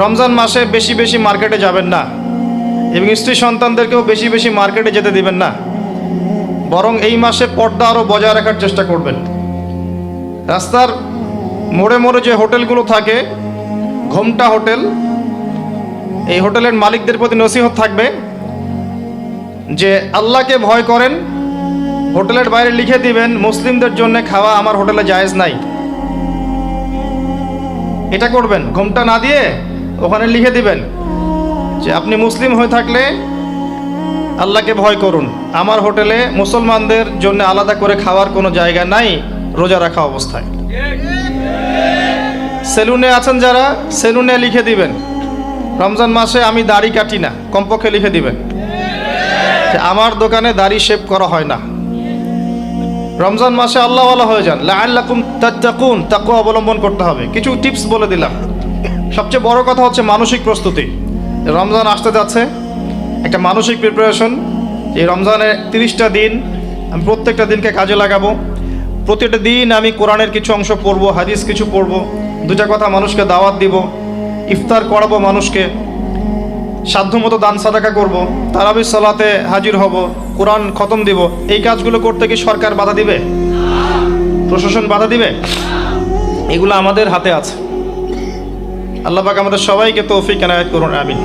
রমজান মাসে বেশি বেশি মার্কেটে যাবেন না এবং স্ত্রী সন্তানদেরকেও বেশি বেশি মার্কেটে যেতে দিবেন না। বরং এই মাসে পর্দা আরও বজায় রাখার চেষ্টা করবেন। রাস্তার মোড়ে মোড়ে যে হোটেলগুলো থাকে, ঘোমটা হোটেল, এই হোটেলের মালিকদের প্রতি নসিহত থাকবে যে আল্লাহকে ভয় করেন, হোটেলের বাইরে লিখে দিবেন, মুসলিমদের জন্য খাওয়া আমার হোটেলে জায়েজ নাই। এটা করবেন। ঘোমটা না দিয়ে ওখানে লিখে দিবেন যে আপনি মুসলিম হয়ে থাকলে আল্লাহকে ভয় করুন। আমার হোটেলে মুসলমানদের জন্য আলাদা করে খাওয়ার কোনো জায়গা নাই, রোজা রাখা অবস্থায়। সেলুনে আছেন যারা, সেলুনে লিখে দিবেন। রমজান মাসে আমি দাড়ি কাটি না, কমপক্ষে লিখে দিবেন। আমার দোকানে দাড়ি শেভ করা হয় না। রমজান মাসে আল্লাহ হয়ে যান। লাআল্লাকুম তাত্তাকুন তাকওয়া অবলম্বন করতে হবে। কিছু টিপস বলে দিলাম। সবচেয়ে বড় কথা হচ্ছে মানসিক প্রস্তুতি। রমজান আসতে যাচ্ছে, একটা মানসিক প্রিপারেশন এই রমজানের তিরিশটা দিন আমি প্রত্যেকটা দিনকে কাজে লাগাবো। প্রতিটা দিন আমি কোরআনের কিছু অংশ পড়ব, হাদিস কিছু পড়ব দুটা কথা মানুষকে দাওয়াত দিব, ইফতার করাবো মানুষকে, সাধ্যমতো দান সাদাকা করব, তারাবি সালাতে হাজির হব, কোরআন খতম দিব। এই কাজগুলো করতে কি সরকার বাধা দিবে? প্রশাসন বাধা দিবে? এগুলো আমাদের হাতে আছে। আল্লাহ পাক আমাদের সবাইকে তৌফিক এনায়েত করুন আমিন।